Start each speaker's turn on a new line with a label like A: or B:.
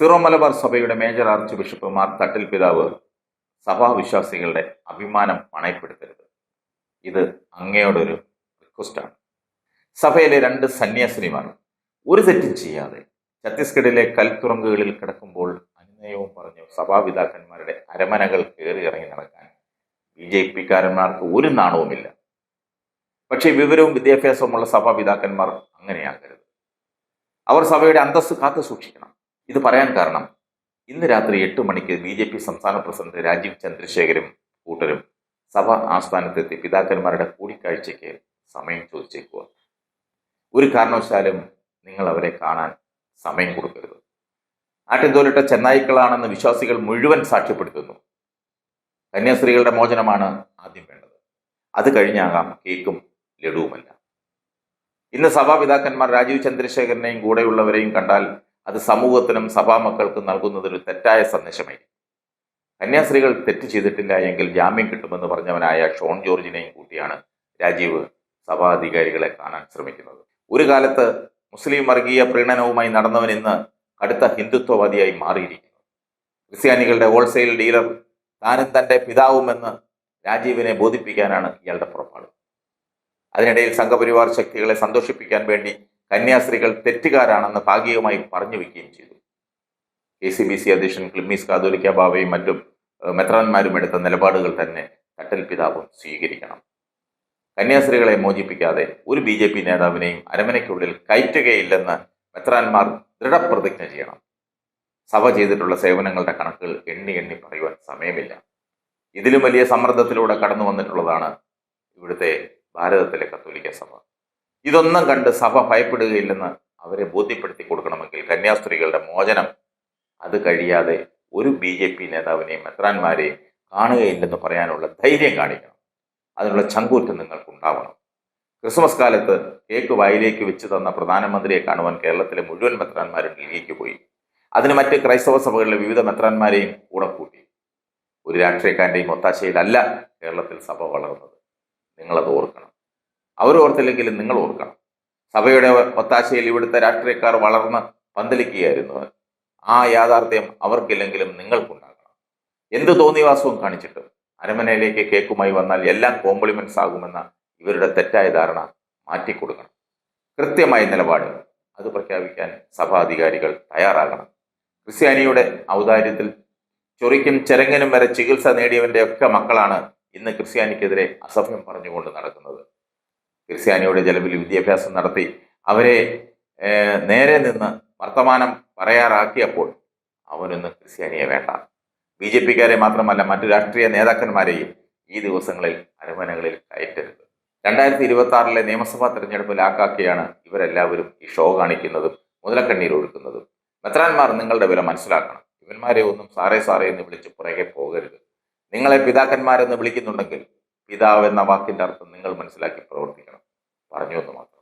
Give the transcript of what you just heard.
A: Syro Malabar സഭയുടെ major arch bishop Mar Thattil പിതാവ് സഭാവിശ്വാസികളുടെ അഭിമാനം പണയപ്പെടുത്തരുത് ഇത് അങ്ങയോടൊരു റിക്വസ്റ്റാണ് സഭയിലെ രണ്ട് സന്യാസിനിമാർ ഒരു തെറ്റും ചെയ്യാതെ ഛത്തീസ്ഗഡിലെ കൽത്തുറങ്കുകളിൽ കിടക്കുമ്പോൾ അനുനയവും പറഞ്ഞു സഭാപിതാക്കന്മാരുടെ അരമനകൾ കയറി ഇറങ്ങി നടക്കാൻ ബി ജെ പിക്കാരന്മാർക്ക് ഒരു നാണവുമില്ല. പക്ഷേ വിവരവും വിദ്യാഭ്യാസവുമുള്ള സഭാപിതാക്കന്മാർ അങ്ങനെയാകരുത്. അവർ സഭയുടെ അന്തസ്സ് കാത്തു സൂക്ഷിക്കണം ഇത് പറയാൻ കാരണം ഇന്ന് രാത്രി എട്ട് മണിക്ക് ബി ജെ പി സംസ്ഥാന പ്രസിഡന്റ് രാജീവ് ചന്ദ്രശേഖരും കൂട്ടരും സഭ ആസ്ഥാനത്തെത്തി പിതാക്കന്മാരുടെ കൂടിക്കാഴ്ചയ്ക്ക് സമയം ചോദിച്ചേക്കുക. ഒരു കാരണവശാലും നിങ്ങൾ അവരെ കാണാൻ സമയം കൊടുക്കരുത്. ആട്ടിൻതോലിട്ട ചെന്നായ്ക്കളാണെന്ന് വിശ്വാസികൾ മുഴുവൻ സാക്ഷ്യപ്പെടുത്തുന്നു. കന്യാസ്ത്രീകളുടെ മോചനമാണ് ആദ്യം വേണ്ടത്. അത് കഴിഞ്ഞാകാം കേക്കും ലഡുവുമല്ല. ഇന്ന് സഭാപിതാക്കന്മാർ രാജീവ് ചന്ദ്രശേഖരനെയും കൂടെയുള്ളവരെയും കണ്ടാൽ അത് സമൂഹത്തിനും സഭാമക്കൾക്കും നൽകുന്നതൊരു തെറ്റായ സന്ദേശമായി. കന്യാസ്ത്രീകൾ തെറ്റ് ചെയ്തിട്ടില്ല എങ്കിൽ ജാമ്യം കിട്ടുമെന്ന് പറഞ്ഞവനായ ഷോൺ ജോർജിനെയും കൂട്ടിയാണ് രാജീവ് സഭാധികാരികളെ കാണാൻ ശ്രമിക്കുന്നത്. ഒരു കാലത്ത് മുസ്ലിം വർഗീയ പ്രീണനവുമായി നടന്നവൻ ഇന്ന് കടുത്ത ഹിന്ദുത്വവാദിയായി മാറിയിരിക്കുന്നു. ക്രിസ്ത്യാനികളുടെ ഹോൾസെയിൽ ഡീലർ താനും തന്റെ പിതാവുമെന്ന് രാജീവിനെ ബോധിപ്പിക്കാനാണ് ഇയാളുടെ പുറപ്പാട്. അതിനിടയിൽ സംഘപരിവാർ ശക്തികളെ സന്തോഷിപ്പിക്കാൻ വേണ്ടി കന്യാസ്ത്രീകൾ തെറ്റുകാരാണെന്ന് ഭാഗികമായി പറഞ്ഞു വയ്ക്കുകയും ചെയ്തു. കെ സി ബി സി അധ്യക്ഷൻ ക്ലിമ്മീസ് കാതോലിക്ക ബാവയും മറ്റും മെത്രാന്മാരും എടുത്ത നിലപാടുകൾ തന്നെ തട്ടൽ പിതാവും സ്വീകരിക്കണം. കന്യാസ്ത്രീകളെ മോചിപ്പിക്കാതെ ഒരു ബി ജെ പി നേതാവിനെയും അരമനയ്ക്കുള്ളിൽ കയറ്റുകയില്ലെന്ന് മെത്രാന്മാർ ദൃഢപ്രതിജ്ഞ ചെയ്യണം. സഭ ചെയ്തിട്ടുള്ള സേവനങ്ങളുടെ കണക്കുകൾ എണ്ണി എണ്ണി പറയുവാൻ സമയമില്ല. ഇതിലും വലിയ സമ്മർദ്ദത്തിലൂടെ കടന്നു വന്നിട്ടുള്ളതാണ് ഇവിടുത്തെ ഭാരതത്തിലെ കത്തോലിക്ക സഭ. ഇതൊന്നും കണ്ട് സഭ ഭയപ്പെടുകയില്ലെന്ന് അവരെ ബോധ്യപ്പെടുത്തി കൊടുക്കണമെങ്കിൽ കന്യാസ്ത്രീകളുടെ മോചനം അത് കഴിയാതെ ഒരു ബി ജെ പി നേതാവിനെയും മെത്രാന്മാരെയും കാണുകയില്ലെന്ന് പറയാനുള്ള ധൈര്യം കാണിക്കണം. അതിനുള്ള ചങ്കൂറ്റം നിങ്ങൾക്കുണ്ടാവണം. ക്രിസ്മസ് കാലത്ത് കേക്ക് വായിലേക്ക് വെച്ച് തന്ന പ്രധാനമന്ത്രിയെ കാണുവാൻ കേരളത്തിലെ മുഴുവൻ മെത്രാന്മാരും ഡൽഹിക്ക് പോയി. അതിന് മറ്റ് ക്രൈസ്തവ സഭകളിലെ വിവിധ മെത്രാന്മാരെയും കൂടെ കൂട്ടി. ഒരു രാഷ്ട്രീയക്കാരന്റെയും ഒത്താശയിലല്ല കേരളത്തിൽ സഭ വളർന്നത്. നിങ്ങളത് ഓർക്കണം. അവർ ഓർത്തില്ലെങ്കിലും നിങ്ങൾ ഓർക്കണം. സഭയുടെ ഒത്താശയിൽ ഇവിടുത്തെ രാഷ്ട്രീയക്കാർ വളർന്ന് പന്തലിക്കുകയായിരുന്നു. ആ യാഥാർത്ഥ്യം അവർക്കില്ലെങ്കിലും നിങ്ങൾക്കുണ്ടാകണം. എന്ത് തോന്നിവാസവും കാണിച്ചിട്ട് അരമനയിലേക്ക് കേക്കുമായി വന്നാൽ എല്ലാം കോംപ്ലിമെന്റ്സ് ആകുമെന്ന ഇവരുടെ തെറ്റായ ധാരണ മാറ്റിക്കൊടുക്കണം. കൃത്യമായ നിലപാട് അത് പ്രഖ്യാപിക്കാൻ സഭാധികാരികൾ തയ്യാറാകണം. ക്രിസ്ത്യാനിയുടെ ഔദാര്യത്തിൽ ചൊറിക്കും ചെരങ്ങനും വരെ ചികിത്സ നേടിയവന്റെ ഒക്കെ മക്കളാണ് ഇന്ന് ക്രിസ്ത്യാനിക്കെതിരെ അസഭ്യം പറഞ്ഞുകൊണ്ട് നടക്കുന്നത്. ക്രിസ്ത്യാനിയുടെ ചെലവിൽ വിദ്യാഭ്യാസം നടത്തി അവരെ നേരെ നിന്ന് വർത്തമാനം പറയാറാക്കിയപ്പോൾ അവനൊന്ന് ക്രിസ്ത്യാനിയെ വേണ്ട. ബി ജെ പിക്കാരെ മാത്രമല്ല മറ്റു രാഷ്ട്രീയ നേതാക്കന്മാരെയും ഈ ദിവസങ്ങളിൽ അരമനകളിൽ കയറ്റരുത്. രണ്ടായിരത്തി ഇരുപത്തി ആറിലെ നിയമസഭാ തെരഞ്ഞെടുപ്പ് ലാക്കാക്കിയാണ് ഇവരെല്ലാവരും ഈ ഷോ കാണിക്കുന്നതും മുതലക്കണ്ണീർ ഒഴുക്കുന്നതും. മെത്രാന്മാർ നിങ്ങളുടെ വില മനസ്സിലാക്കണം. ഇവന്മാരെ ഒന്നും സാറേ സാറേ എന്ന് വിളിച്ച് പുറകെ പോകരുത്. നിങ്ങളെ പിതാക്കന്മാരെന്ന് വിളിക്കുന്നുണ്ടെങ്കിൽ പിതാവ് എന്ന വാക്കിന്റെ അർത്ഥം നിങ്ങൾ മനസ്സിലാക്കി പ്രവർത്തിക്കണം. പറഞ്ഞു എന്ന് മാത്രം.